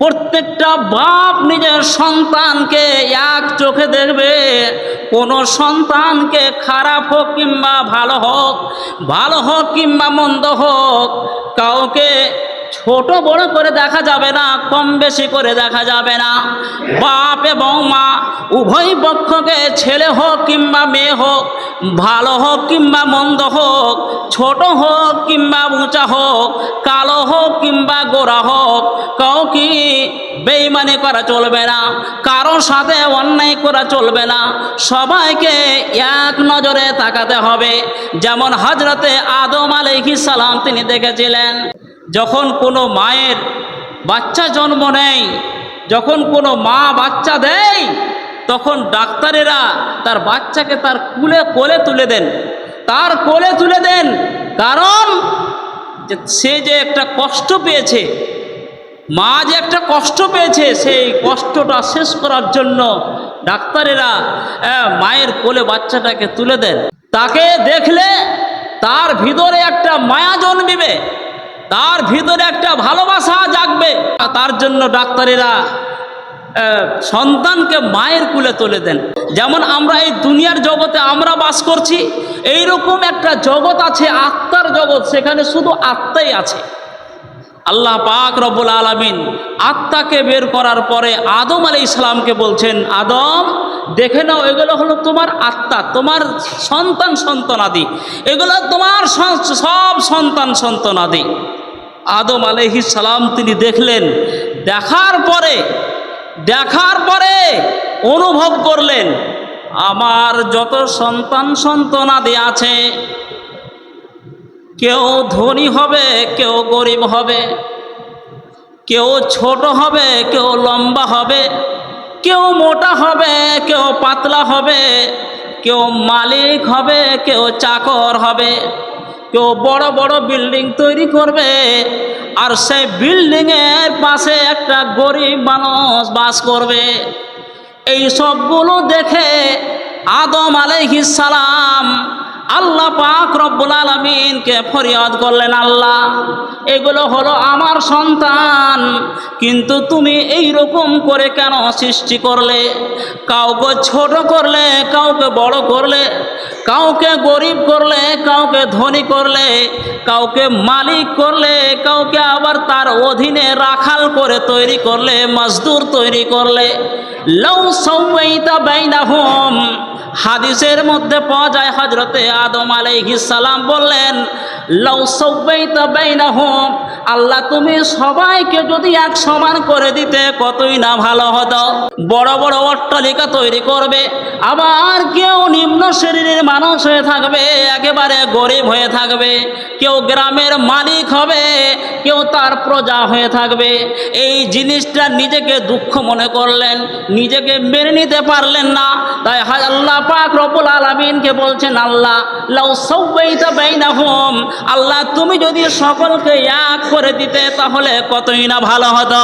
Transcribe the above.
প্রত্যেকটা বাপ নিজের সন্তানকে এক চোখে দেখবে। কোনো সন্তানকে খারাপ হোক কিংবা ভালো হোক ভালো হোক কিংবা মন্দ হোক, কাউকে ছোট বড় করে দেখা যাবে না, কম বেশি করে দেখা যাবে না। বাপ এবং মা উভয় পক্ষকে ছেলে হোক কিংবা মেয়ে হোক, ভালো হোক কিংবা মন্দ হোক, ছোট হোক কিংবা উঁচা হোক, কালো হোক কিংবা গোড়া হোক কাউ কি বেইমানি করা চলবে না, কারোর সাথে অন্যায় করা চলবে না, সবাইকে এক নজরে তাকাতে হবে। যেমন হজরতে আদম আলাইহিস সালাম তিনি দেখেছিলেন, যখন কোনো মায়ের বাচ্চা জন্ম নেয়, যখন কোনো মা বাচ্চা দেয় তখন ডাক্তারেরা তার বাচ্চাকে তার কুলে কোলে তুলে দেন। তার কোলে তুলে দেন কারণ যে সে যে একটা কষ্ট পেয়েছে, মা যে একটা কষ্ট পেয়েছে, সেই কষ্টটা শেষ করার জন্য ডাক্তারেরা মায়ের কোলে বাচ্চাটাকে তুলে দেন। তাকে দেখলে তার ভিতরে একটা মায়া জন্মিবে, তার ভিতরে একটা ভালোবাসা জাগবে। তার জন্য ডাক্তারেরা সন্তানকে মায়ের কুলে তুলে দেন। যেমন আমরা এই দুনিয়ার জগতে আমরা বাস করছি এই রকম একটা জগৎ আছে, আত্মার জগৎ, সেখানে শুধু আত্মাই আছে। আল্লাহ পাক রব্বুল আলমিন আত্মাকে বের করার পরে আদম আলি ইসলামকে বলছেন, আদম, দেখে নাও, এগুলো হলো তোমার আত্মা, তোমার সন্তান সন্তানাদি। এগুলো তোমার সব সন্তান সন্তানাদি। আদম আলহি সালাম তিনি দেখলেন, দেখার পরে দেখার পরে অনুভব করলেন, আমার যত সন্তান সন্তানাদি আছে, কেউ ধনী হবে, কেউ গরিব হবে, কেউ ছোট হবে, কেউ লম্বা হবে, কেউ মোটা হবে, কেউ পাতলা হবে, কেউ মালিক হবে, কেউ চাকর হবে। কেউ বড় বড় বিল্ডিং তৈরি করবে, আর সেই বিল্ডিংয়ের পাশে একটা গরিব মানুষ বাস করবে। এই সবগুলো দেখে আদম আলাইহিস সালাম আল্লাহ পাক রব্বুল আলমিনকে ফরিয়াদ করলেন, আল্লাহ, এগুলো হলো আমার সন্তান, কিন্তু তুমি এই রকম করে কেন সৃষ্টি করলে? কাউকে ছোট করলে, কাউকে বড় করলে, কাউকে গরিব করলে, কাউকে ধনী করলে, কাউকে মালিক করলে, কাউকে আবার তার অধীনে রাখাল করে তৈরি করলে, মজদুর তৈরি করলে লৌ সৌতা বাইনা হোম হাদিসের মধ্যে পাওয়া যায় হজরতে আদম সালাম বললেন লৌ হোম আল্লাহ তুমি সবাইকে যদি এক সমান করে দিতে, কতই না ভালো হতো? বড় বড় অট্টালিকা তৈরি করবে, আবার কেউ নিম্ন শ্রেণির মানুষ হয়ে থাকবে, একেবারে গরিব হয়ে থাকবে, কেউ গ্রামের মালিক হবে কেউ তার প্রজা হয়ে থাকবে। এই জিনিসটা নিজেকে দুঃখ মনে করলেন, নিজেকে মেনে নিতে পারলেন না। তাই আল্লাহ পাক রবুল আলমিনকে বলছেন, আল্লাহ, লাউ সাওয়াইতা বাইনাহুম। আল্লাহ, তুমি যদি সকলকে এক করে দিতে, তাহলে কতই না ভালো হতো।